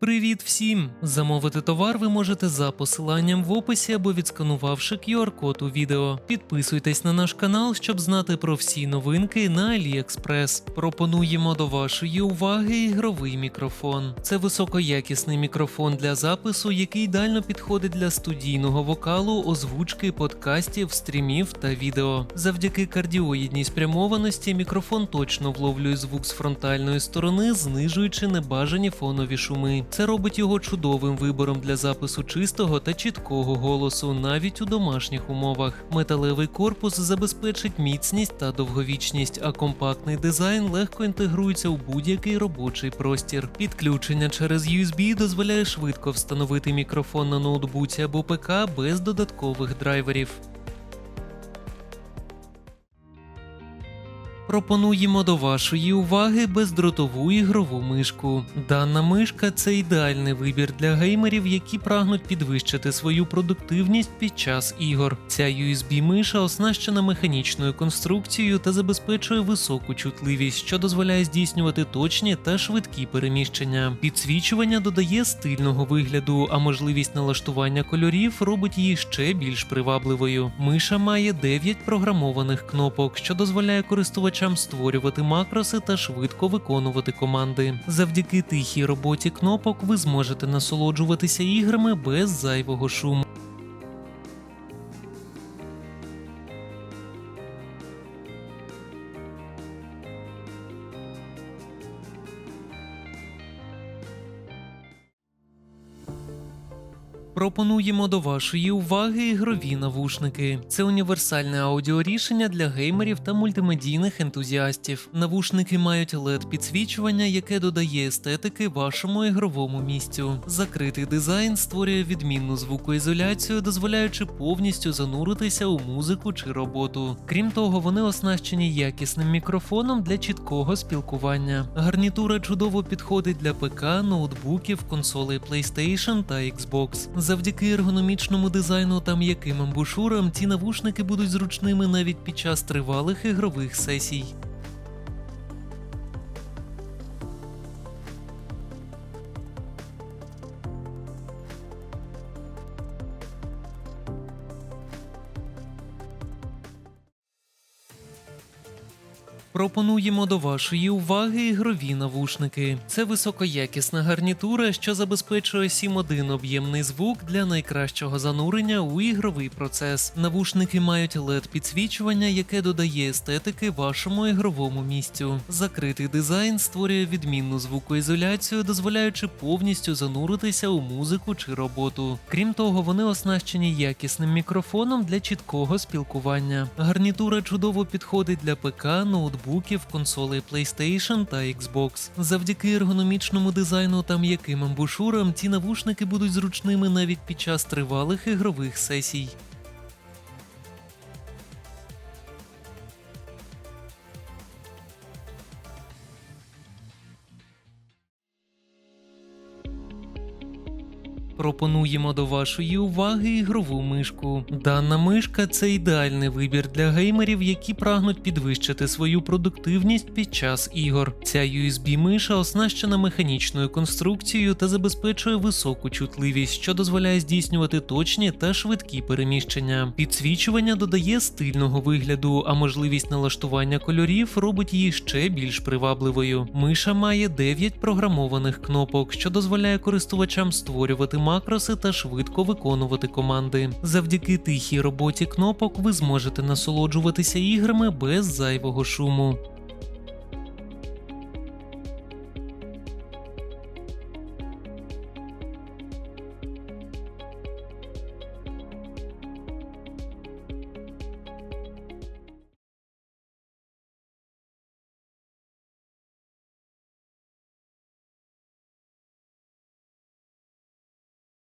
Привіт всім! Замовити товар ви можете за посиланням в описі або відсканувавши QR-код у відео. Підписуйтесь на наш канал, щоб знати про всі новинки на AliExpress. Пропонуємо до вашої уваги ігровий мікрофон. Це високоякісний мікрофон для запису, який ідеально підходить для студійного вокалу, озвучки, подкастів, стрімів та відео. Завдяки кардіоїдній спрямованості мікрофон точно вловлює звук з фронтальної сторони, знижуючи небажані фонові шуми. Це робить його чудовим вибором для запису чистого та чіткого голосу, навіть у домашніх умовах. Металевий корпус забезпечить міцність та довговічність, а компактний дизайн легко інтегрується у будь-який робочий простір. Підключення через USB дозволяє швидко встановити мікрофон на ноутбуці або ПК без додаткових драйверів. Пропонуємо до вашої уваги бездротову ігрову мишку. Дана мишка це ідеальний вибір для геймерів, які прагнуть підвищити свою продуктивність під час ігор. Ця USB-миша оснащена механічною конструкцією та забезпечує високу чутливість, що дозволяє здійснювати точні та швидкі переміщення. Підсвічування додає стильного вигляду, а можливість налаштування кольорів робить її ще більш привабливою. Миша має 9 програмованих кнопок, що дозволяє користувачам створювати макроси та швидко виконувати команди. Завдяки тихій роботі кнопок ви зможете насолоджуватися іграми без зайвого шуму. Пропонуємо до вашої уваги ігрові навушники. Це універсальне аудіорішення для геймерів та мультимедійних ентузіастів. Навушники мають led підсвічування, яке додає естетики вашому ігровому місцю. Закритий дизайн створює відмінну звукоізоляцію, дозволяючи повністю зануритися у музику чи роботу. Крім того, вони оснащені якісним мікрофоном для чіткого спілкування. Гарнітура чудово підходить для ПК, ноутбуків, консолей PlayStation та Xbox. Завдяки ергономічному дизайну та м'яким амбушурам ці навушники будуть зручними навіть під час тривалих ігрових сесій. Пропонуємо до вашої уваги ігрові навушники. Це високоякісна гарнітура, що забезпечує 7.1 об'ємний звук для найкращого занурення у ігровий процес. Навушники мають led підсвічування, яке додає естетики вашому ігровому місцю. Закритий дизайн створює відмінну звукоізоляцію, дозволяючи повністю зануритися у музику чи роботу. Крім того, вони оснащені якісним мікрофоном для чіткого спілкування. Гарнітура чудово підходить для ПК, ноутбуків, консолей PlayStation та Xbox. Завдяки ергономічному дизайну та м'яким амбушурам ці навушники будуть зручними навіть під час тривалих ігрових сесій. Пропонуємо до вашої уваги ігрову мишку. Дана мишка це ідеальний вибір для геймерів, які прагнуть підвищити свою продуктивність під час ігор. Ця USB-миша оснащена механічною конструкцією та забезпечує високу чутливість, що дозволяє здійснювати точні та швидкі переміщення. Підсвічування додає стильного вигляду, а можливість налаштування кольорів робить її ще більш привабливою. Миша має 9 програмованих кнопок, що дозволяє користувачам створювати макроси та швидко виконувати команди. Завдяки тихій роботі кнопок ви зможете насолоджуватися іграми без зайвого шуму.